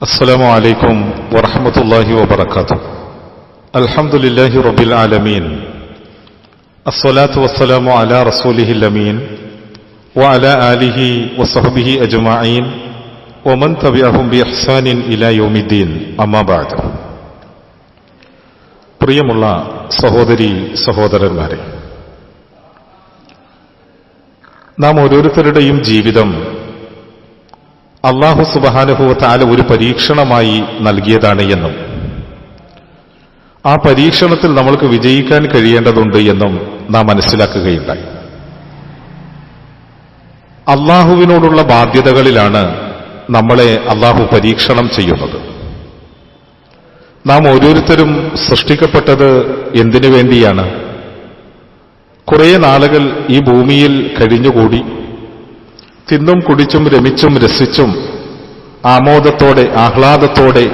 السلام عليكم ورحمة الله وبركاته الحمد لله رب العالمين الصلاة والسلام على رسوله الأمين وعلى آله وصحبه أجمعين ومن تبعهم بإحسان إلى يوم الدين أما بعد പ്രിയമുള്ള സഹോദരി സഹോദരന്മാരെ നാം ഓരോരുത്തരുടെയും ജീവിതം അള്ളാഹു സുബാനുഭവത്താല ഒരു പരീക്ഷണമായി നൽകിയതാണ് എന്നും ആ പരീക്ഷണത്തിൽ നമ്മൾക്ക് വിജയിക്കാൻ കഴിയേണ്ടതുണ്ട് എന്നും നാം മനസ്സിലാക്കുകയുണ്ടായി. അള്ളാഹുവിനോടുള്ള ബാധ്യതകളിലാണ് നമ്മളെ അള്ളാഹു പരീക്ഷണം ചെയ്യുന്നത്. നാം ഓരോരുത്തരും സൃഷ്ടിക്കപ്പെട്ടത് എന്തിനു വേണ്ടിയാണ്? കുറേ നാളുകൾ ഈ ഭൂമിയിൽ കഴിഞ്ഞുകൂടി. തിന്നും കുടിച്ചും രമിച്ചും രസിച്ചും ആമോദത്തോടെ ആഹ്ലാദത്തോടെ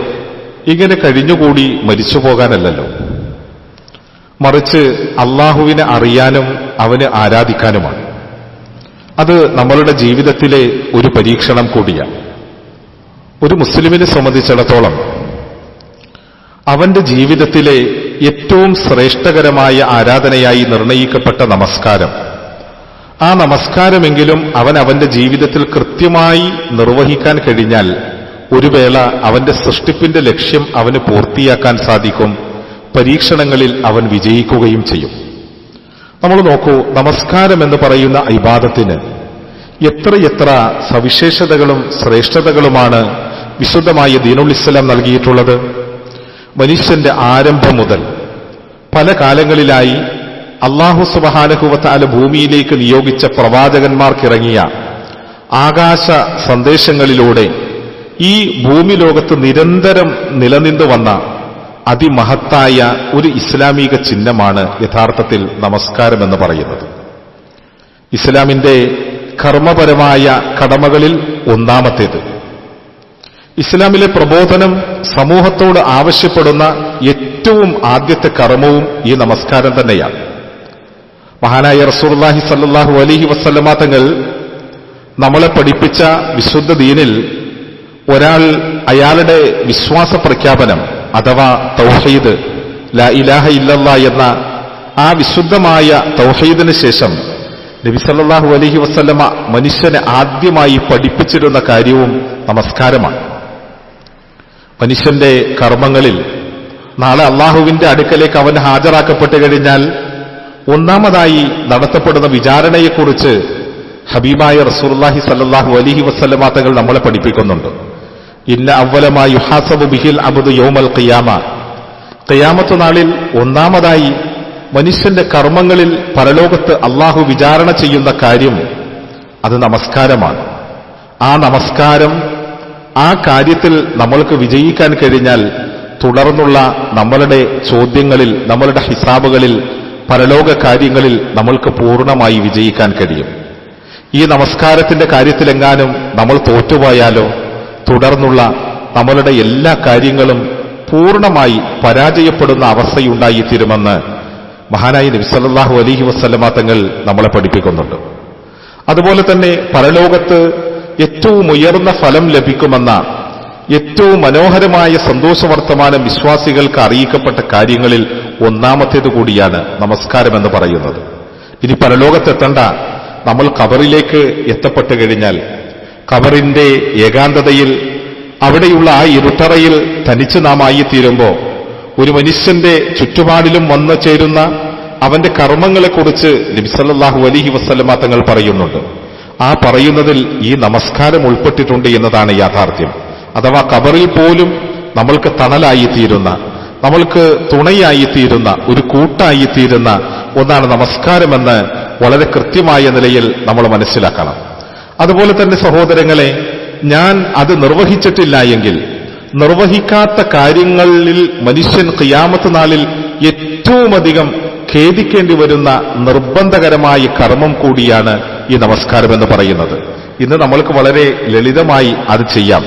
ഇങ്ങനെ കഴിഞ്ഞുകൂടി മരിച്ചു പോകാനല്ലല്ലോ മറിച്ച് അള്ളാഹുവിനെ അറിയാനും അവന് ആരാധിക്കാനുമാണ്. അത് നമ്മളുടെ ജീവിതത്തിലെ ഒരു പരീക്ഷണം കൂടിയാണ്. ഒരു മുസ്ലിമിനെ സംബന്ധിച്ചിടത്തോളം അവന്റെ ജീവിതത്തിലെ ഏറ്റവും ശ്രേഷ്ഠകരമായ ആരാധനയായി നിർണയിക്കപ്പെട്ട നമസ്കാരം ആ നമസ്കാരമെങ്കിലും അവൻ അവന്റെ ജീവിതത്തിൽ കൃത്യമായി നിർവഹിക്കാൻ കഴിഞ്ഞാൽ ഒരു വേള അവന്റെ സൃഷ്ടിപ്പിന്റെ ലക്ഷ്യം അവന് പൂർത്തിയാക്കാൻ സാധിക്കും. പരീക്ഷണങ്ങളിൽ അവൻ വിജയിക്കുകയും ചെയ്യും. നമ്മൾ നോക്കൂ നമസ്കാരം എന്ന് പറയുന്ന ഇബാദത്തിന് എത്രയെത്ര സവിശേഷതകളും ശ്രേഷ്ഠതകളുമാണ് വിശുദ്ധമായ ദീനുൽ ഇസ്ലാം നൽകിയിട്ടുള്ളത്. മനുഷ്യന്റെ ആരംഭം മുതൽ പല കാലങ്ങളിലായി അള്ളാഹു സുബഹാനഹുവത്താല ഭൂമിയിലേക്ക് നിയോഗിച്ച പ്രവാചകന്മാർക്കിറങ്ങിയ ആകാശ സന്ദേശങ്ങളിലൂടെ ഈ ഭൂമി ലോകത്ത് നിരന്തരം നിലനിന്നു വന്ന അതിമഹത്തായ ഒരു ഇസ്ലാമിക ചിഹ്നമാണ് യഥാർത്ഥത്തിൽ നമസ്കാരം എന്ന് പറയുന്നത്. ഇസ്ലാമിന്റെ കർമ്മപരമായ കടമകളിൽ ഒന്നാമത്തേത്. ഇസ്ലാമിലെ പ്രബോധനം സമൂഹത്തോട് ആവശ്യപ്പെടുന്ന ഏറ്റവും ആദ്യത്തെ കർമ്മവും ഈ നമസ്കാരം തന്നെയാണ്. മഹാനായ റസൂർലാഹി സല്ലാഹു അലഹി വസ്ലമാ തങ്ങൾ നമ്മളെ പഠിപ്പിച്ച വിശുദ്ധ ദീനിൽ ഒരാൾ അയാളുടെ വിശ്വാസ പ്രഖ്യാപനം അഥവാ തൗഹീദ് ലാ ഇലാഹ ഇല്ലല്ല എന്ന ആ വിശുദ്ധമായ തൗഹീദിന് ശേഷം നബി സല്ലാഹു അലഹി വസ്ലമ മനുഷ്യനെ ആദ്യമായി പഠിപ്പിച്ചിരുന്ന കാര്യവും നമസ്കാരമാണ്. മനുഷ്യന്റെ കർമ്മങ്ങളിൽ നാളെ അള്ളാഹുവിന്റെ അടുക്കലേക്ക് അവൻ ഹാജരാക്കപ്പെട്ടു കഴിഞ്ഞാൽ ഒന്നാമതായി നടത്തപ്പെടുന്ന വിചാരണയെക്കുറിച്ച് ഹബീബായ റസൂർലാഹി സല്ലാഹു അലഹി വസ്ലമാതകൾ നമ്മളെ പഠിപ്പിക്കുന്നുണ്ട്. ഇന്ന അവലമായി യുഹാസബു ബിഹിൽ അബുദ് യോമൽ ഖിയാമ. ഖിയാമത്ത് നാളിൽ ഒന്നാമതായി മനുഷ്യന്റെ കർമ്മങ്ങളിൽ പരലോകത്ത് അള്ളാഹു വിചാരണ ചെയ്യുന്ന കാര്യം അത് നമസ്കാരമാണ്. ആ നമസ്കാരം ആ കാര്യത്തിൽ നമ്മൾക്ക് വിജയിക്കാൻ കഴിഞ്ഞാൽ തുടർന്നുള്ള നമ്മളുടെ ചോദ്യങ്ങളിൽ നമ്മളുടെ ഹിസാബുകളിൽ പരലോക കാര്യങ്ങളിൽ നമ്മൾക്ക് പൂർണമായി വിജയിക്കാൻ കഴിയും. ഈ നമസ്കാരത്തിന്റെ കാര്യത്തിലെങ്ങാനും നമ്മൾ തോറ്റുപോയാലോ തുടർന്നുള്ള നമ്മളുടെ എല്ലാ കാര്യങ്ങളും പൂർണമായി പരാജയപ്പെടുന്ന അവസ്ഥയുണ്ടായിത്തീരുമെന്ന് മഹാനായി നബിസല്ലാഹു അലഹി വസ്ലമാങ്ങൾ നമ്മളെ പഠിപ്പിക്കുന്നുണ്ട്. അതുപോലെ തന്നെ പരലോകത്ത് ഏറ്റവും ഉയർന്ന ഫലം ലഭിക്കുമെന്ന ഏറ്റവും മനോഹരമായ സന്തോഷവർത്തമാനം വിശ്വാസികൾക്ക് അറിയിക്കപ്പെട്ട കാര്യങ്ങളിൽ ഒന്നാമത്തേത് കൂടിയാണ് നമസ്കാരം എന്ന് പറയുന്നത്. ഇനി പരലോകത്തെത്തണ്ട നമ്മൾ കബറിലേക്ക് എത്തപ്പെട്ടു കഴിഞ്ഞാൽ കബറിന്റെ ഏകാന്തതയിൽ അവിടെയുള്ള ആ ഇരുട്ടറയിൽ തനിച്ച് നാം ആയിത്തീരുമ്പോൾ ഒരു മനുഷ്യന്റെ ചുറ്റുപാടിലും വന്നു ചേരുന്ന അവന്റെ കർമ്മങ്ങളെക്കുറിച്ച് നബിസല്ലാഹു അലിഹി വസ്ലമ തങ്ങൾ പറയുന്നുണ്ട്. ആ പറയുന്നതിൽ ഈ നമസ്കാരം ഉൾപ്പെട്ടിട്ടുണ്ട് എന്നതാണ് യാഥാർത്ഥ്യം. അഥവാ കബറിൽ പോലും നമ്മൾക്ക് തണലായിത്തീരുന്ന നമ്മൾക്ക് തുണയായി തുണയായിത്തീരുന്ന ഒരു കൂട്ടായി കൂട്ടായിത്തീരുന്ന ഒന്നാണ് നമസ്കാരമെന്ന് വളരെ കൃത്യമായ നിലയിൽ നമ്മൾ മനസ്സിലാക്കണം. അതുപോലെ തന്നെ സഹോദരങ്ങളെ ഞാൻ അത് നിർവഹിച്ചിട്ടില്ല എങ്കിൽ നിർവഹിക്കാത്ത കാര്യങ്ങളിൽ മനുഷ്യൻ ഖിയാമത്ത് നാളിൽ ഏറ്റവുമധികം ഖേദിക്കേണ്ടി വരുന്ന നിർബന്ധകരമായ കർമ്മം കൂടിയാണ് ഈ നമസ്കാരം എന്ന് പറയുന്നത്. ഇന്ന് നമ്മൾക്ക് വളരെ ലളിതമായി അത് ചെയ്യാം.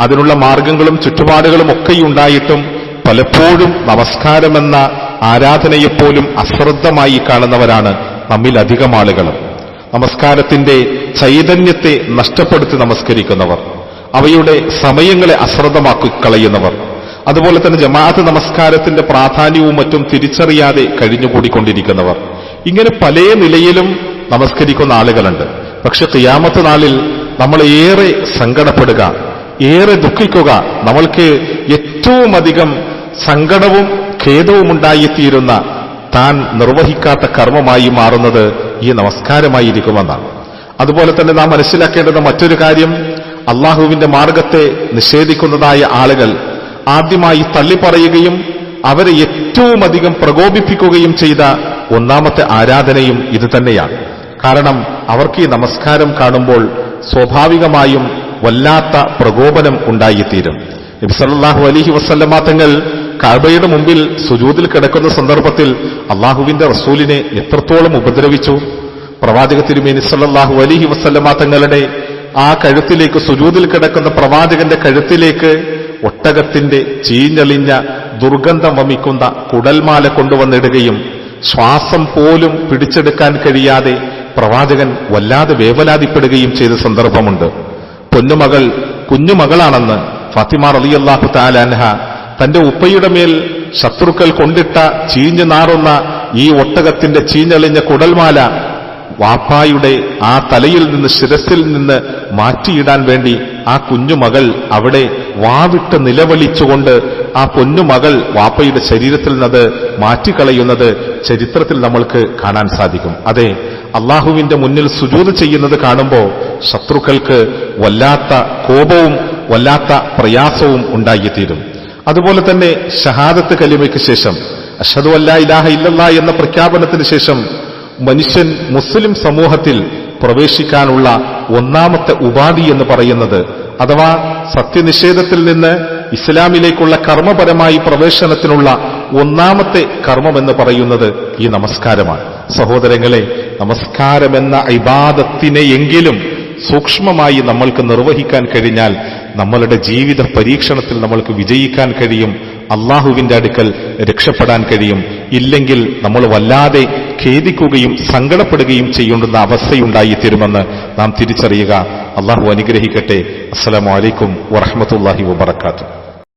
അതിനുള്ള മാർഗങ്ങളും ചുറ്റുപാടുകളും ഒക്കെയുണ്ടായിട്ടും പലപ്പോഴും നമസ്കാരമെന്ന ആരാധനയെപ്പോലും അശ്രദ്ധമായി കാണുന്നവരാണ് നമ്മിൽ അധികം ആളുകളും. നമസ്കാരത്തിന്റെ ചൈതന്യത്തെ നഷ്ടപ്പെടുത്തി നമസ്കരിക്കുന്നവർ അവയുടെ സമയങ്ങളെ അശ്രദ്ധമാക്കി കളയുന്നവർ അതുപോലെ തന്നെ ജമാഅത്ത് നമസ്കാരത്തിന്റെ പ്രാധാന്യവും മറ്റും തിരിച്ചറിയാതെ കഴിഞ്ഞുകൂടിക്കൊണ്ടിരിക്കുന്നവർ. ഇങ്ങനെ പല നിലയിലും നമസ്കരിക്കുന്ന ആളുകളുണ്ട്. പക്ഷെ ക്യാമത്ത് നാളിൽ നമ്മൾ ഏറെ സങ്കടപ്പെടുക ഏറെ ദുഃഖിക്കുക നമ്മൾക്ക് ഏറ്റവും അധികം സങ്കടവും ഖേദവും ഉണ്ടായിത്തീരുന്ന താൻ നിർവഹിക്കാത്ത കർമ്മമായി മാറുന്നത് ഈ നമസ്കാരമായിരിക്കുമെന്നാണ്. അതുപോലെ തന്നെ നാം മനസ്സിലാക്കേണ്ടുന്ന മറ്റൊരു കാര്യം അള്ളാഹുവിന്റെ മാർഗത്തെ നിഷേധിക്കുന്നതായ ആളുകൾ ആദ്യമായി തള്ളിപ്പറയുകയും അവരെ ഏറ്റവും അധികം പ്രകോപിപ്പിക്കുകയും ചെയ്ത ഒന്നാമത്തെ ആരാധനയും ഇത് തന്നെയാണ്. കാരണം അവർക്ക് ഈ നമസ്കാരം കാണുമ്പോൾ സ്വാഭാവികമായും വല്ലാത്ത പ്രകോപനം ഉണ്ടായിത്തീരും. നബി സല്ലല്ലാഹു അലൈഹി വസല്ലമ തങ്ങൾ കഅബയുടെ മുമ്പിൽ സുജൂതിൽ കിടക്കുന്ന സന്ദർഭത്തിൽ അള്ളാഹുവിന്റെ റസൂലിനെ എത്രത്തോളം ഉപദ്രവിച്ചു? പ്രവാചക തിരുമേനി സല്ലാഹു അലിഹി വസല്ലമ തങ്ങളുടെ ആ കഴുത്തിലേക്ക് സുജൂതിൽ കിടക്കുന്ന പ്രവാചകന്റെ കഴുത്തിലേക്ക് ഒട്ടകത്തിന്റെ ചീഞ്ഞളിഞ്ഞ ദുർഗന്ധം വമിക്കുന്ന കുടൽമാല കൊണ്ടുവന്നിടുകയും ശ്വാസം പോലും പിടിച്ചെടുക്കാൻ കഴിയാതെ പ്രവാചകൻ വല്ലാതെ വേവലാതിപ്പെടുകയും ചെയ്ത സന്ദർഭമുണ്ട്. പൊന്നുമകൾ കുഞ്ഞുമകളാണെന്ന് ഫാത്തിമ അലിയല്ലാഹു താലാൻഹ തന്റെ ഉപ്പയുടെ മേൽ ശത്രുക്കൾ കൊണ്ടിട്ട ചീഞ്ഞു നാറുന്ന ഈ ഒട്ടകത്തിന്റെ ചീഞ്ഞളിഞ്ഞ കുടൽമാല വാപ്പായുടെ ആ തലയിൽ നിന്ന് ശിരസിൽ നിന്ന് മാറ്റിയിടാൻ വേണ്ടി ആ കുഞ്ഞുമകൾ അവിടെ വാവിട്ട് നിലവിളിച്ചുകൊണ്ട് ആ പൊന്നുമകൾ വാപ്പയുടെ ശരീരത്തിൽ നിന്നത് മാറ്റിക്കളയുന്നത് ചരിത്രത്തിൽ നമ്മൾക്ക് കാണാൻ സാധിക്കും. അതെ അള്ളാഹുവിന്റെ മുന്നിൽ സുജൂത് ചെയ്യുന്നത് കാണുമ്പോൾ ശത്രുക്കൾക്ക് വല്ലാത്ത കോപവും വല്ലാത്ത പ്രയാസവും ഉണ്ടായിത്തീരും. അതുപോലെ തന്നെ ഷഹാദത്ത് കലിമയ്ക്ക് ശേഷം അഷദു അല്ലാ ഇലാഹ ഇല്ലല്ല എന്ന പ്രഖ്യാപനത്തിന് ശേഷം മനുഷ്യൻ മുസ്ലിം സമൂഹത്തിൽ പ്രവേശിക്കാനുള്ള ഒന്നാമത്തെ ഉപാധി എന്ന് പറയുന്നത് അഥവാ സത്യനിഷേധത്തിൽ നിന്ന് ഇസ്ലാമിലേക്കുള്ള കർമ്മപരമായി പ്രവേശനത്തിനുള്ള ഒന്നാമത്തെ കർമ്മം എന്ന് പറയുന്നത് ഈ നമസ്കാരമാണ്. സഹോദരങ്ങളെ നമസ്കാരമെന്ന ഇബാദത്തിനെയെങ്കിലും സൂക്ഷ്മമായി നമ്മൾക്ക് നിർവഹിക്കാൻ കഴിഞ്ഞാൽ നമ്മളുടെ ജീവിത പരീക്ഷണത്തിൽ നമ്മൾക്ക് വിജയിക്കാൻ കഴിയും അള്ളാഹുവിന്റെ അടുക്കൽ രക്ഷപ്പെടാൻ കഴിയും. ഇല്ലെങ്കിൽ നമ്മൾ വല്ലാതെ ഖേദിക്കുകയും സങ്കടപ്പെടുകയും ചെയ്യേണ്ടുന്ന അവസ്ഥയുണ്ടായിത്തീരുമെന്ന് നാം തിരിച്ചറിയുക. അള്ളാഹു അനുഗ്രഹിക്കട്ടെ. അസ്സലാമലൈക്കും വറഹമത്തല്ലാഹി വബർക്കാത്തു